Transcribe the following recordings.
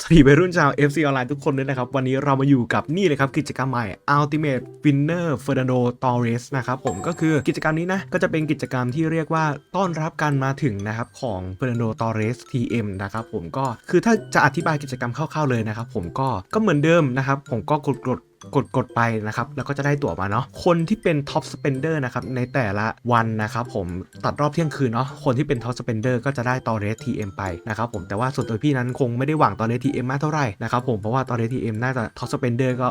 สวัสดีวัยรุ่นชาว FC ออนไลน์ทุกคนด้วยนะครับ วันนี้เรามาอยู่กับนี่เลยครับกิจกรรมใหม่ Ultimate Winner Fernando Torres นะครับผมก็คือกิจกรรมนี้นะ ก็จะเป็นกิจกรรมที่เรียกว่าต้อนรับการมาถึงนะครับของ Fernando Torres TM นะครับผมก็คือถ้าจะอธิบายกิจกรรมคร่าวๆเลยนะครับผมก็ก็เหมือนเดิมนะครับผมก็กดกด กดกดไปนะครับ แล้วก็จะได้ตั๋วมาเนาะคนที่เป็นท็อปสเปนเดอร์นะครับในแต่ละวันนะครับผมตัดรอบเที่ยงคืนเนาะคนที่เป็นท็อปสเปนเดอร์ก็จะได้ตอเรสทีเอ็มไปนะครับผมแต่ว่าส่วนตัวพี่นั้นคงไม่ได้หวังตอเรสทีเอ็มมากเท่าไหร่นะครับผมเพราะว่าตอเรสทีเอ็มน่าจะท็อปสเปนเดอร์ก็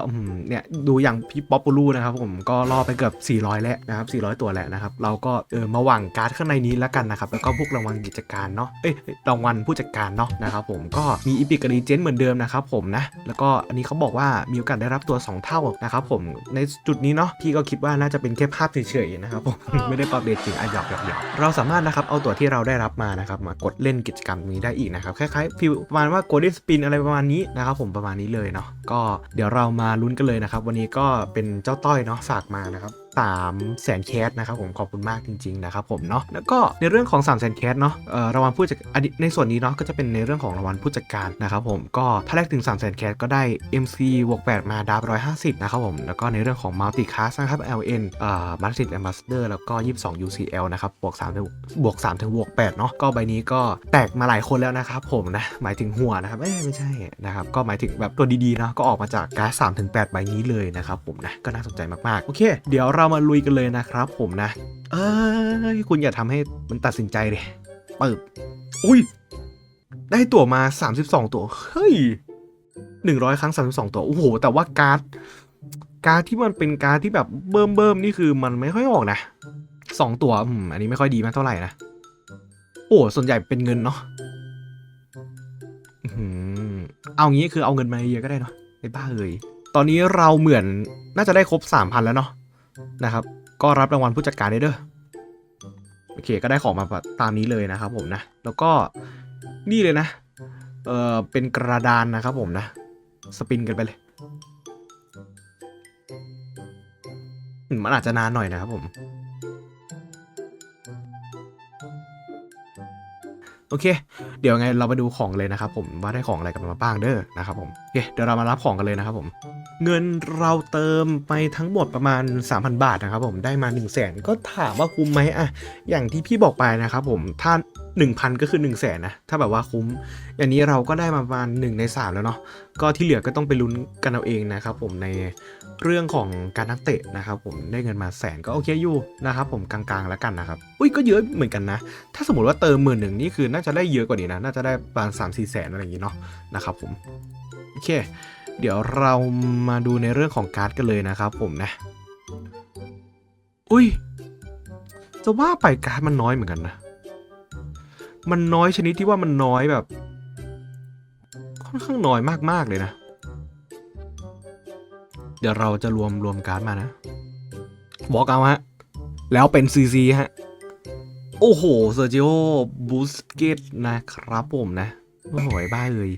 เนี่ยดูอย่างพี่ป๊อปปูลูนะครับผมก็ล่อไปเกือบ400 แล้วนะครับ 400 ตัวแล้วนะครับ เราก็เออมาหวังการ์ดข้างในนี้แล้วกันนะครับ แล้วก็พวกรางวัลกิจการเนาะ เอ้ยรางวัลผู้จัดการเนาะนะครับผม ก็มีอีพิกกับดีเจนเหมือนเดิมนะครับผมนะ แล้วก็อันนี้เขาบอกว่ามีโอกาสได้รับตัว 2เท่านะครับผมในจุดนี้เนาะพี่ก็คิดว่าน่าจะเป็นแค่ภาพเฉยๆนะครับผมไม่ได้ปรับเดตจริงอะหยอกหยอกหยอกเราสามารถนะครับเอาตัวที่เราได้รับมานะครับมากดเล่นกิจกรรมนี้ได้อีกนะครับคล้ายๆฟิลประมาณว่าโกลเด้นสปินอะไรประมาณนี้นะครับผมประมาณนี้เลยเนาะก็เดี๋ยวเรามาลุ้นกันเลยนะครับวันนี้ก็เป็นเจ้าต้อยเนาะฝากมานะครับ 3แสนแคสนะครับผมขอบคุณมากจริง ๆ นะครับผมเนาะแล้วก็ในเรื่องของ3แสนแคสเนาะรางวัลผู้จัดในส่วนนี้เนาะก็จะเป็นในเรื่องของรางวัลผู้จัดการนะครับผมก็ถ้าแรกถึง3แสนแคสก็ได้ MC บวก8มาดาบ150 นะครับผม แล้วก็ในเรื่องของ Multi Class นะครับ LN เอ่อ m a r t i n Ambassador แล้วก็ 22 UCL นะครับบวก3ถึงบวก3ถึงบวก8เนาะก็ใบนี้ก็แตกมาหลายคนแล้วนะครับผมนะหมายถึงหัวนะครับเอ้ไม่ใช่นะครับก็หมายถึงแบบตัวดีๆเนาะก็ออกมาจากการ์ด3ถึง8ใบนี้เลยนะครับผมนะก็น่าสนใจมากๆโอเค เดี๋ยวเรามาลุยกันเลยนะครับผมนะ เอ้ยคุณอย่าทำให้มันตัดสินใจเลยปึบอุ้ย ได้ตั๋วมา 32 ตั๋ว เฮ้ย 100 ครั้ง 32 ตั๋ว โอ้โห แต่ว่าการ์ด การ์ดที่มันเป็นการ์ดที่แบบเบิ่มเบิ่มๆนี่คือมันไม่ค่อยออกนะ2ตั๋วอืมอันนี้ไม่ค่อยดีมากเท่าไหร่นะ โอ้ ส่วนใหญ่เป็นเงินเนาะอื้อหือเอางี้คือเอาเงินมาเยอะก็ได้เนาะไอ้บ้าเอ่ยตอนนี้เราเหมือนน่าจะได้ครบ 3,000 แล้วเนาะ นะครับ ก็รับรางวัลผู้จัดการได้เด้อโอเค ก็ได้ของมาตามนี้เลยนะครับผมนะ แล้วก็นี่เลยนะ เออเป็นกระดานนะครับผมนะ สปินกันไปเลย มันอาจจะนานหน่อยนะครับผมโอเค เดี๋ยวไงเรามาดูของเลยนะครับผมว่าได้ของอะไรกันมาบ้างเด้อนะครับผมโอเคเดี๋ยวเรามารับของกันเลยนะครับผม เงินเราเติมไปทั้งหมดประมาณ 3,000 บาทนะครับผมได้มา 1 0 0 0 0แสนก็ถามว่าคุ้มไหมอะอย่างที่พี่บอกไปนะครับผมถ้า 1,000 ก็คือ 1 0 0 0 0แสนนะถ้าแบบว่าคุ้ม อย่างนี้เราก็ได้มาประมาณ 1 ใน 3 แล้วเนาะก็ที่เหลือก็ต้องไปลุ้นกันเอาเองนะครับผมในเรื่องของการนักเตะนะครับผมได้เงินมาแสนก็โอเคอยู่นะครับผมกลางๆแล้วกันนะครับอุ้ยก็เยอะเหมือนกันนะ ถ้าสมมติว่าเติมหมื่นหนึ่งนี่คือน่าจะได้เยอะกว่านี้นะน่าจะได้ประมาณ3 4แสนอะไรอย่างนี้เนาะนะครับผมโอเค เดี๋ยวเรามาดูในเรื่องของการ์ดกันเลยนะครับผมนะ อุ้ย จะว่าไปการ์ดมันน้อยเหมือนกันนะ มันน้อยชนิดที่ว่ามันน้อยแบบ ค่อนข้างน้อยมากๆเลยนะ เดี๋ยวเราจะรวมรวมการ์ดมานะบอกเอาฮะ แล้วเป็นซีซีฮะ โอ้โหเซอร์จิโอบูสเกตนะครับผมนะ โอ้โหบ้าเลย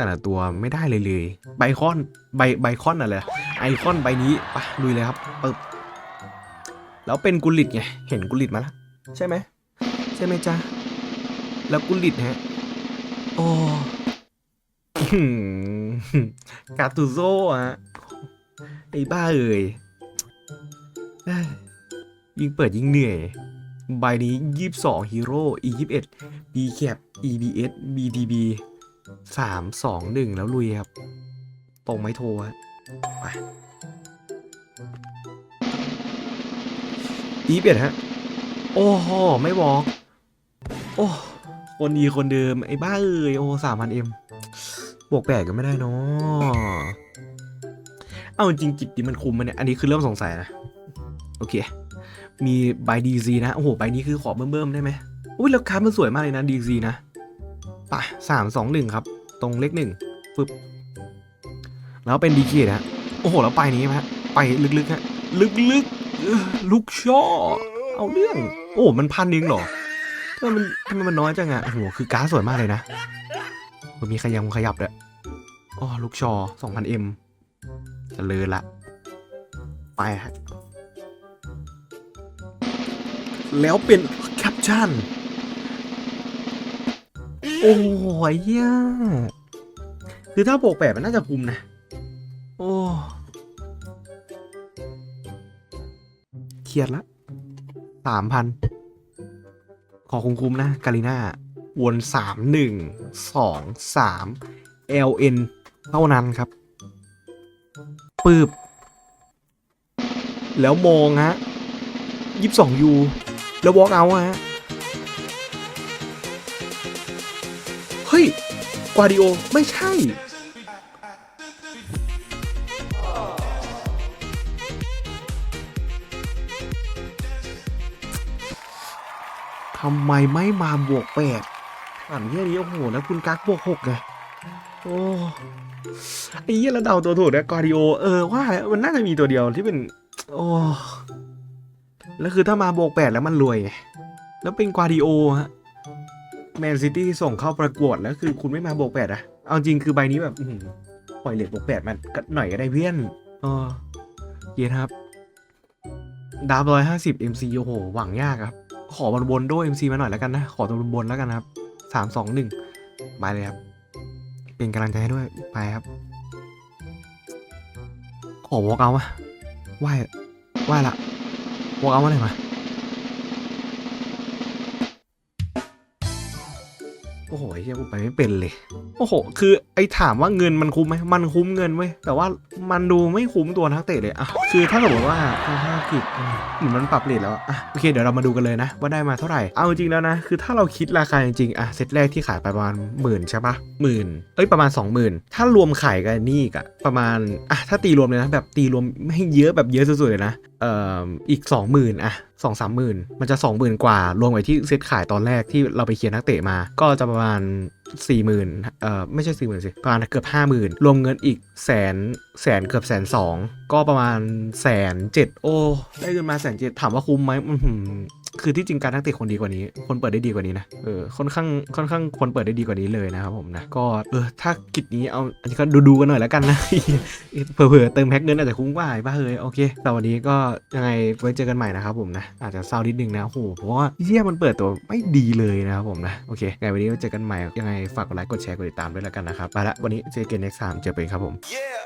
แต่ละตัวไม่ได้เลยเลยไบคอนใบไบคอนอะไรไอคอนใบนี้ปะลุยเลยครับปึ๊บแล้วเป็นกุลิตไงเห็นกุลิตมาแล้วใช่ไหมใช่ไหมจ๊ะแล้วกุลิตฮะโอ้หืมกาตูโซอะไอ้บ้าเอ่ยเอ้ยยิ่งเปิดยิ่งเหนื่อย ใบนี้ 22 ฮีโร่ e 21 b cap ebs bdb สามสองหนึ่งแล้วลุยครับ ตรงไม่โทรฮะไปอีเปียดฮะ โอ้โหไม่บอกโอ้คนดีคนเดิม ไอ้บ้าเอ้ยโอ้สามพันเอ็มบวกแปดก็ไม่ได้เนาะเอาจริงจิบดีมันคุมมันเนี่ย อันนี้คือเริ่มสงสัยนะ โอเค มีใบดีซีนะ โอ้โหใบนี้คือขอเบิ่มๆได้ไหมอุ้ยแล้วคาร์ดมันสวยมากเลยนะดีซีนะ ป่ะสามสองหนึ่งครับ ตรงเลขหนึ่งปึ๊บแล้วเป็นดีเคนะฮะโอ้โหแล้วไปนี้ฮะไปลึกๆฮะลึกๆลูกช่อเอาเรื่อง โอ้มันพันเองเหรอทำไมมันทำไมมันน้อยจังอะโอ้โหคือการ์ดสวยมากเลยนะมันมีขยับขยับด้วยอ๋อลูกชอสองพันเอ็มจะเลยละ ไปฮะ แล้วเป็นแคปชั่น โอ้โหไอ้เหี้ยคือถ้าบวกแปดมันน่าจะคุมนะ โอ้เครียดละสามพันขอคุ้มๆนะกาลิน่าวนสามหนึ่งสองสาม LN เท่านั้นครับ ปืบ แล้วมองฮะยี่สิบสองยูแล้ววอล์กเอาฮะ วาดิโอ ไม่ใช่ ทำไมไม่มาบวกแปดอ่านเยี่ยนี้โอ้โห แล้วคุณกักบวกหกไงโอ้ไอ้เหี้ยแล้วเดาตัวถูกนะกวาดิโอ เออว่ามันน่าจะมีตัวเดียวที่เป็น โอ้แล้วคือถ้ามาบวกแปดแล้วมันรวย แล้วเป็นกวาดิโอฮะ แมนซิตี้ส่งเข้าประกวดแล้วคือคุณไม่มาบวกแปดอะเอาจริงคือใบนี้แบบปล่อยเหรียญบวกแปดมันก็หน่อยก็ได้เพื่อนเออเย็นครับดาบร้อยห้าสิบ MC โอ้โห หวังยากครับ ขอบนบนด้วย MC มซีมาหน่อยแล้วกันนะ ขอตัวบนบนแล้วกันนะครับสามสองหนึ่งไปเลยครับ เป็นกำลังใจให้ด้วยไปครับ ขอวอล์กเอามาไหวไหวละวอล์กเอามาหน่อยมา โอ้โหเฮียกูไปไม่เป็นเลย โอ้โห คือไอ้ถามว่าเงินมันคุ้มไหมมันคุ้มเงินเว้ย แต่ว่ามันดูไม่คุ้มตัวนักเตะเลยอะคือถ้าสมมติว่าถ้าถ้าผิดอืมเหมือนมันปรับเลทแล้วอะโอเค เดี๋ยวเรามาดูกันเลยนะ ว่าได้มาเท่าไหร่ เอาจริงแล้วนะ คือถ้าเราคิดราคาจริงๆอะเซตแรกที่ขายไปประมาณหมื่นใช่ปะหมื่นเอ้ย ประมาณ 20,000 ถ้ารวมขายกันนี่อีกะประมาณอะถ้าตีรวมเลยนะ แบบตีรวมไม่ให้เยอะแบบเยอะสุดๆเลยนะ อีกสอีก 20,000อะสองสามหมื่นมันจะ 20,000 กว่า รวมไว้ที่เซตขายตอนแรกที่เราไปเคลียร์นักเตะมา ก็จะประมาณ 40,000เอ่อไม่ใช่ 40,000 สิ ประมาณเกือบ 50,000 รวมเงินอีกแสนแสนเกือบแสนสองก็ประมาณแสนเจ็ดโอ้ ได้เงินมาแสนเจ็ดถามว่าคุ้มไหม คือที่จริงการนักเตะคนดีกว่านี้ คนเปิดได้ดีกว่านี้นะเออค่อนข้างค่อนข้างคนเปิดได้ดีกว่านี้เลยนะครับผมนะก็เออถ้ากิจนี้เอาอันนี้ก็ดูดูๆกันหน่อยแล้วกันนะเผื่อเติมแพ็กเงินอาจจะคุ้มกว่าบ้าเฮ้ยโอเคแต่วันนี้ก็ยังไงไว้เจอกันใหม่นะครับผมนะอาจจะเศร้านิดนึงนะโอ้โหเพราะว่าเยี่ยมันเปิดตัวไม่ดีเลยนะครับผมนะโอเคไงวันนี้ไว้เจอกันใหม่ยังไงฝากกดไลค์กดแชร์กดติดตามด้วยแล้วกันนะครับไปละวันนี้เจอกัน next time เจอกันครับผม Yeah.